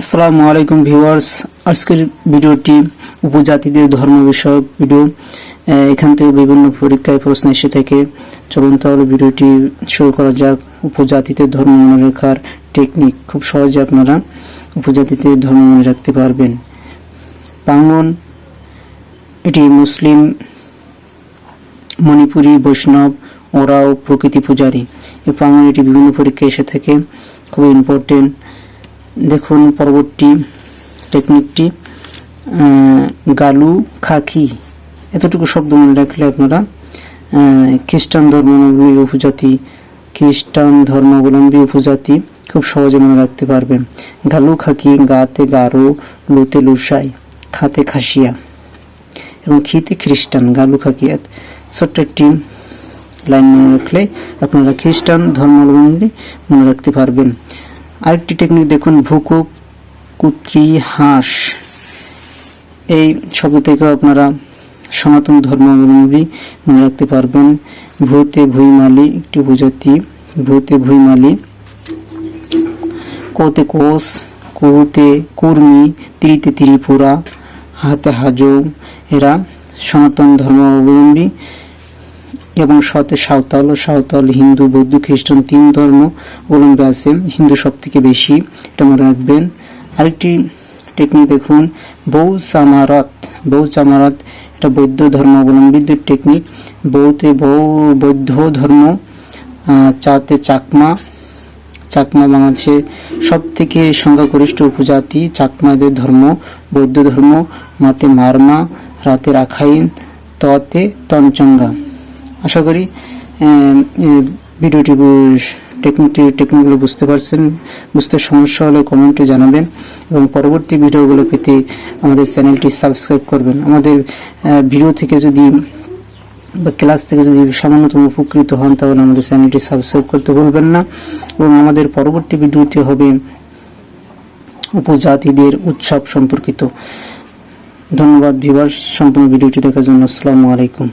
আসসালামু আলাইকুম ভিউয়ার্স। আজকের ভিডিওটি উপজাতিদের ধর্ম বিষয়ক ভিডিও। এখান থেকে বিভিন্ন পরীক্ষায় প্রশ্ন এসে থাকে। চলুন তাহলে ভিডিওটি শুরু করা যাক। উপজাতিদের ধর্ম মনে রাখার টেকনিক খুব সহজে আপনারা উপজাতিদের ধর্ম মনে রাখতে পারবেন। পাঙ্গন এটি মুসলিম, মণিপুরী, বৈষ্ণব, ওরাও প্রকৃতি পূজারী। এই পাঙ্গন এটি বিভিন্ন পরীক্ষায় এসে থাকে। খুবই ইম্পর্টেন্ট দেখুন পরবর্তী টেকনিকটি গালু খাকি। এতটুকু শব্দ মনে রাখলে আপনারা খ্রিস্টান ধর্মাবলম্বী উপজাতি, খ্রিস্টান ধর্মাবলম্বী উপজাতি খুব সহজে মনে রাখতে পারবেন। গালু খাকি, গাতে গারো লুতে লুসাই খাতে খাসিয়া এবং খিতে খ্রিস্টান, গালু খাকি। এত ছোট্ট একটি লাইন মনে রাখলে আপনারা খ্রিস্টান ধর্মাবলম্বী মনে রাখতে পারবেন। আরেকটি টেকনিক দেখুন, ভুকু, কুত্রি, হাঁস। এই শব্দ থেকে আপনারা সনাতন ধর্মাবলম্বী মনে রাখতে পারবেন। ভূতে ভুইমালি, একটি উপজাতি, ভূতে ভুইমালি। কোতে কোষ কুহুতে কুর্মি, তিরিতে ত্রিপুরা, হাতে হাজং। এরা সনাতন ধর্মাবলম্বী। এবং সতে সাঁওতাল ও সাঁওতাল, হিন্দু, বৌদ্ধ, খ্রিস্টান তিন ধর্ম অবলম্বী আছে। হিন্দু সব থেকে বেশি এটা মনে রাখবেন। আরেকটি টেকনিক দেখুন বৌ চামারত বৌ চামারত এটা বৌদ্ধ ধর্ম ধর্মাবলম্বীদের টেকনিক বৌতে বৌ বৌদ্ধ ধর্ম চাতে চাকমা। চাকমা বাংলাদেশের সব থেকে সংখ্যাগরিষ্ঠ উপজাতি। চাকমাদের ধর্ম, বৌদ্ধ ধর্ম। মাতে মারমা, রাতে রাখাইন, ততে তঞ্চঙ্গা। আশা করি ভিডিওটি টেকনিকটি টেকনিকগুলো বুঝতে পারছেন, বুঝতে সমস্যা হলে কমেন্টে জানাবেন এবং পরবর্তী ভিডিওগুলো পেতে আমাদের চ্যানেলটি সাবস্ক্রাইব করবেন। আমাদের ভিডিও থেকে যদি বা ক্লাস থেকে যদি সামান্যতম উপকৃত হন, তাহলে আমাদের চ্যানেলটি সাবস্ক্রাইব করতে ভুলবেন না এবং আমাদের পরবর্তী ভিডিওটি হবে উপজাতিদের উৎসব সম্পর্কিত। ধন্যবাদ ভিভার সম্পূর্ণ ভিডিওটি দেখার জন্য আসসালামু আলাইকুম।